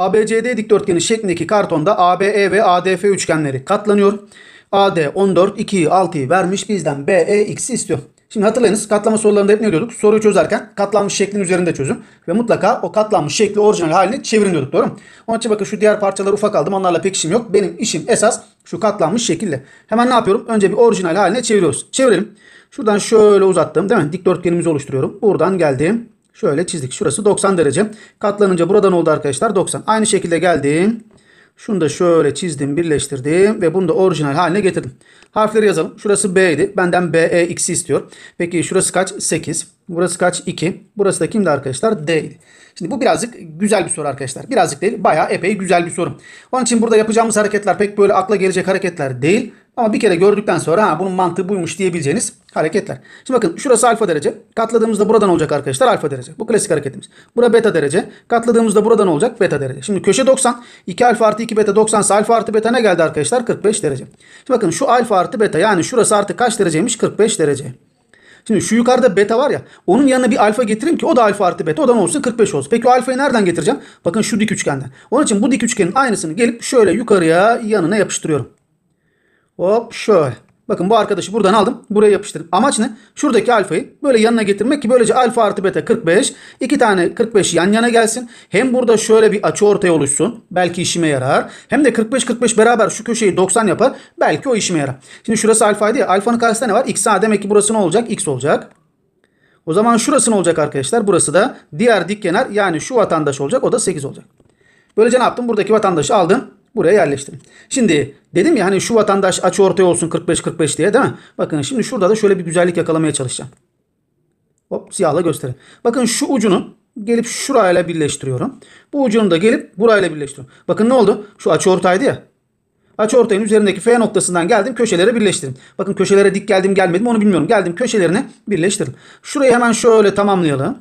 ABCD dikdörtgeni şeklindeki kartonda ABE ve ADF üçgenleri katlanıyor. AD 14, 2'yi 6'yı vermiş bizden BE x'i istiyor. Şimdi hatırlayınız katlama sorularında hep ne diyorduk? Soruyu çözerken katlanmış şeklin üzerinde çözün. Ve mutlaka o katlanmış şekli orijinal haline çevirin diyorduk doğru mu? Onun için bakın şu diğer parçalar ufak aldım onlarla pek işim yok. Benim işim esas şu katlanmış şekilde. Hemen ne yapıyorum? Önce bir orijinal haline çeviriyoruz. Çevirelim. Şuradan şöyle uzattım değil mi? Dikdörtgenimizi oluşturuyorum. Buradan geldim. Şöyle çizdik. Şurası 90 derece. Katlanınca buradan oldu arkadaşlar 90. Aynı şekilde geldim. Şunu da şöyle çizdim, birleştirdim ve bunu da orijinal haline getirdim. Harfleri yazalım. Şurası B idi. Benden BE x'i istiyor. Peki şurası kaç? 8. Burası kaç? 2. Burası da kimdi arkadaşlar? D idi. Şimdi bu birazcık güzel bir soru arkadaşlar. Birazcık değil, bayağı epey güzel bir soru. Onun için burada yapacağımız hareketler pek böyle akla gelecek hareketler değil. Ama bir kere gördükten sonra ha bunun mantığı buymuş diyebileceğiniz hareketler. Şimdi bakın şurası alfa derece. Katladığımızda buradan olacak arkadaşlar alfa derece. Bu klasik hareketimiz. Bura beta derece. Katladığımızda buradan olacak beta derece. Şimdi köşe 90. 2 alfa artı 2 beta 90 ise alfa artı beta ne geldi arkadaşlar? 45 derece. Şimdi bakın şu alfa artı beta yani şurası artık kaç dereceymiş? 45 derece. Şimdi şu yukarıda beta var ya onun yanına bir alfa getireyim ki o da alfa artı beta o da ne olsun 45 olsun. Peki o alfayı nereden getireceğim? Bakın şu dik üçgenden. Onun için bu dik üçgenin aynısını gelip şöyle yukarıya yanına yapıştırıyorum. Hop şöyle. Bakın bu arkadaşı buradan aldım. Buraya yapıştırdım. Amaç ne? Şuradaki alfayı böyle yanına getirmek ki böylece alfa artı beta 45. iki tane 45 yan yana gelsin. Hem burada şöyle bir açı ortaya oluşsun. Belki işime yarar. Hem de 45-45 beraber şu köşeyi 90 yapar. Belki o işime yarar. Şimdi şurası alfaydı ya. Alfanın karşısında ne var? X A. Demek ki burası ne olacak? X olacak. O zaman şurası ne olacak arkadaşlar? Burası da diğer dik kenar yani şu vatandaş olacak. O da 8 olacak. Böylece ne yaptım? Buradaki vatandaşı aldım. Buraya yerleştirdim. Şimdi dedim ya hani şu vatandaş açı ortaya olsun 45-45 diye değil mi? Bakın şimdi şurada da şöyle bir güzellik yakalamaya çalışacağım. Hop siyahla göstereyim. Bakın şu ucunu gelip şurayla birleştiriyorum. Bu ucunu da gelip burayla birleştiriyorum. Bakın ne oldu? Şu açı ortaydı ya. Açı ortayın üzerindeki F noktasından geldim köşelere birleştirdim. Bakın köşelere dik geldim gelmedim onu bilmiyorum. Geldim köşelerine birleştirdim. Şurayı hemen şöyle tamamlayalım.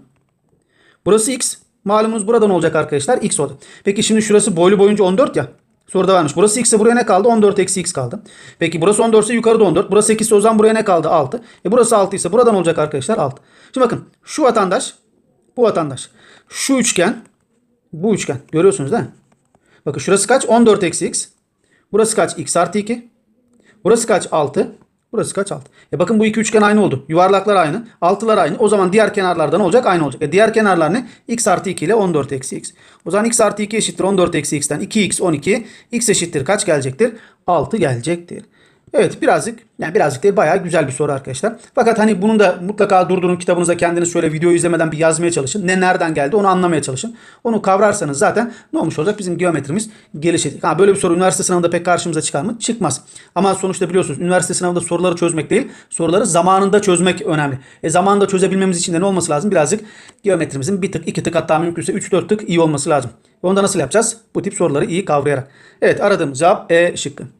Burası X. Malumunuz buradan olacak arkadaşlar. X oldu. Peki şimdi şurası boylu boyunca 14 ya. Soruda varmış. Burası x ise buraya ne kaldı? 14 eksi x kaldı. Peki burası 14 ise yukarıda 14. Burası 8 ise o zaman buraya ne kaldı? 6. E burası 6 ise buradan olacak arkadaşlar 6. Şimdi bakın şu vatandaş bu vatandaş. Şu üçgen bu üçgen. Görüyorsunuz değil mi? Bakın şurası kaç? 14 eksi x. Burası kaç? x artı 2. Burası kaç? 6. Burası kaç? 6. E bakın bu iki üçgen aynı oldu. Yuvarlaklar aynı. Altılar aynı. O zaman diğer kenarlardan olacak? Aynı olacak. E diğer kenarlar ne? x artı 2 ile 14 eksi x. O zaman x artı 2 eşittir 14 eksi x'ten 2x 12. x eşittir kaç gelecektir? 6 gelecektir. Evet birazcık yani birazcık değil bayağı güzel bir soru arkadaşlar. Fakat hani bunu da mutlaka durdurun kitabınıza kendiniz şöyle videoyu izlemeden bir yazmaya çalışın. Ne nereden geldi onu anlamaya çalışın. Onu kavrarsanız zaten ne olmuş olacak? Bizim geometrimiz gelişecek. Ha böyle bir soru üniversite sınavında pek karşımıza çıkar mı? Çıkmaz. Ama sonuçta biliyorsunuz üniversite sınavında soruları çözmek değil, soruları zamanında çözmek önemli. E zamanında çözebilmemiz için de ne olması lazım? Birazcık geometrimizin bir tık, iki tık hatta mümkünse 3-4 tık iyi olması lazım. Ve onu da nasıl yapacağız? Bu tip soruları iyi kavrayarak. Evet aradığımız cevap E şıkkı.